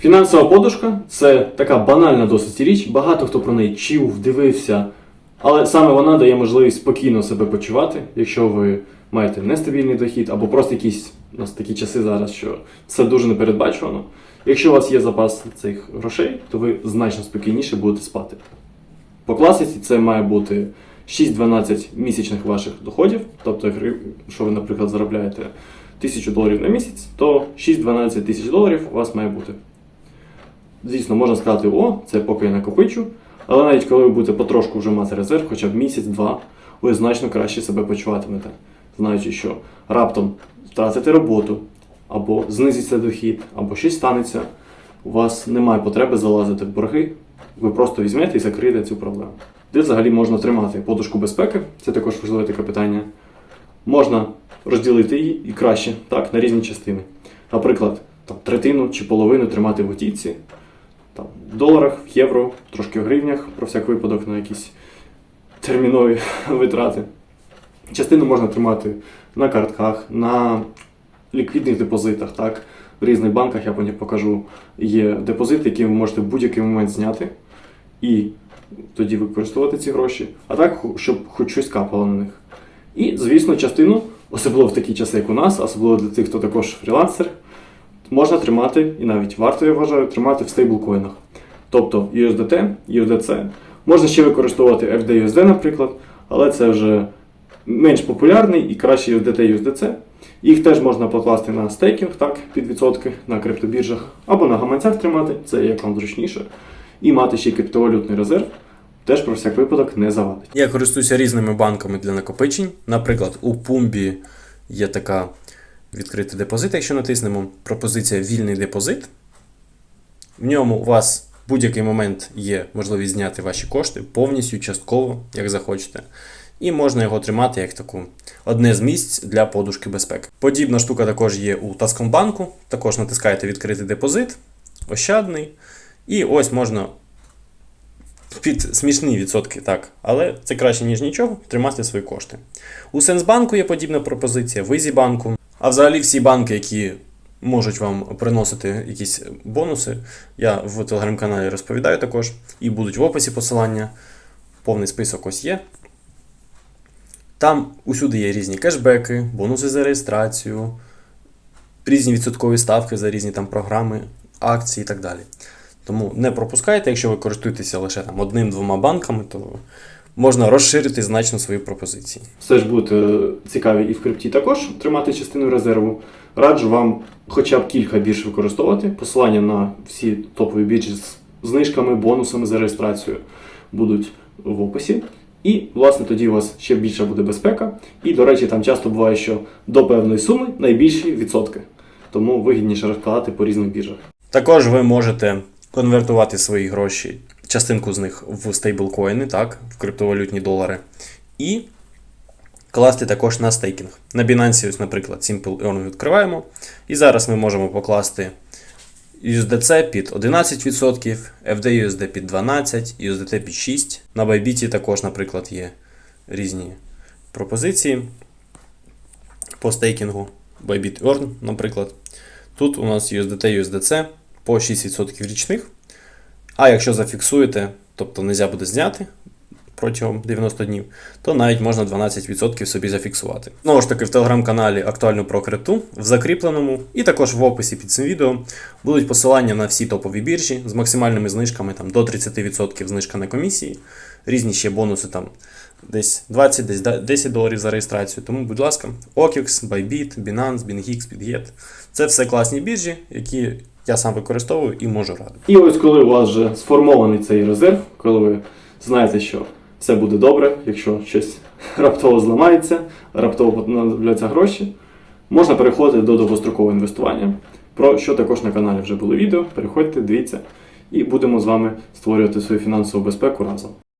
Фінансова подушка це така банальна досить річ. Багато хто про неї чув, дивився. Але саме вона дає можливість спокійно себе почувати, якщо ви маєте нестабільний дохід або просто якісь у нас такі часи зараз, що все дуже непередбачувано. Якщо у вас є запас цих грошей, то ви значно спокійніше будете спати. По класиці це має бути 6-12 місячних ваших доходів. Тобто, якщо ви, наприклад, заробляєте 1000 доларів на місяць, то 6-12 тисяч доларів у вас має бути. Звісно, можна сказати, о, це поки я накопичу. Але навіть коли ви будете потрошку вже мати резерв, хоча б місяць-два, ви значно краще себе почуватимете, знаючи, що раптом втратите роботу, або знизиться дохід, або щось станеться, у вас немає потреби залазити в борги, ви просто візьмете і закриєте цю проблему. Де взагалі можна тримати подушку безпеки, це також важливе таке питання. Можна розділити її і краще так, на різні частини. Наприклад, там, третину чи половину тримати в готівці, там, в доларах, в євро, трошки в гривнях, про всяк випадок на якісь термінові витрати. Частину можна тримати на картках, на ліквідних депозитах. Так? В різних банках я потім покажу. Є депозити, які ви можете в будь-який момент зняти і тоді використовувати ці гроші, а так, щоб хоч щось капало на них. І, звісно, частину, особливо в такі часи, як у нас, особливо для тих, хто також фрілансер, можна тримати, і навіть варто, я вважаю, тримати в стейблкоїнах. Тобто USDT, USDC. Можна ще використовувати FDUSD, наприклад, але це вже менш популярний і краще USDT USDC. Їх теж можна покласти на стейкінг, так, під відсотки на криптобіржах, або на гаманцях тримати, це як вам зручніше. І мати ще криптовалютний резерв, теж про всяк випадок не завадить. Я користуюся різними банками для накопичень. Наприклад, у Пумбі є така відкритий депозит, якщо натиснемо, пропозиція вільний депозит. В ньому у вас в будь-який момент є можливість зняти ваші кошти повністю, частково, як захочете. І можна його тримати як таку одне з місць для подушки безпеки. Подібна штука також є у Таскомбанку. Також натискаєте відкритий депозит, ощадний. І ось можна під смішні відсотки, так, але це краще, ніж нічого, тримати свої кошти. У Сенсбанку є подібна пропозиція, в Ізібанку. А взагалі всі банки, які можуть вам приносити якісь бонуси, я в телеграм-каналі розповідаю також, і будуть в описі посилання. Повний список ось є. Там усюди є різні кешбеки, бонуси за реєстрацію, різні відсоткові ставки за різні там програми, акції і так далі. Тому не пропускайте, якщо ви користуєтеся лише там одним-двома банками, то можна розширити значно свої пропозиції. Все ж будете цікаві і в крипті також тримати частину резерву. Раджу вам хоча б кілька бірж використовувати. Посилання на всі топові біржі з знижками, бонусами за реєстрацію будуть в описі. І, власне, тоді у вас ще більша буде безпека. І, до речі, там часто буває, що до певної суми найбільші відсотки. Тому вигідніше розкладати по різних біржах. Також ви можете конвертувати свої гроші, частинку з них в стейблкоїни, так, в криптовалютні долари, і класти також на стейкінг. На Binance, ось, наприклад, Simple Earn відкриваємо. І зараз ми можемо покласти USDC під 11%, FDUSD під 12%, USDT під 6%. На Bybit також, наприклад, є різні пропозиції по стейкінгу. Bybit Earn, наприклад. Тут у нас USDT, USDC по 6% річних. А якщо зафіксуєте, тобто не буде зняти протягом 90 днів, то навіть можна 12% собі зафіксувати. Знову ж таки, в телеграм-каналі актуально про крипту, в закріпленому, і також в описі під цим відео будуть посилання на всі топові біржі з максимальними знижками там, до 30% знижка на комісії, різні ще бонуси там десь 20, десь 10 доларів за реєстрацію. Тому, будь ласка, OKX, Bybit, Binance, BingX, BitGet. Це все класні біржі, які я сам використовую і можу радити. І ось коли у вас вже сформований цей резерв, коли ви знаєте, що все буде добре, якщо щось раптово зламається, раптово понадобляться гроші, можна переходити до довгострокового інвестування, про що також на каналі вже було відео. Переходьте, дивіться, і будемо з вами створювати свою фінансову безпеку разом.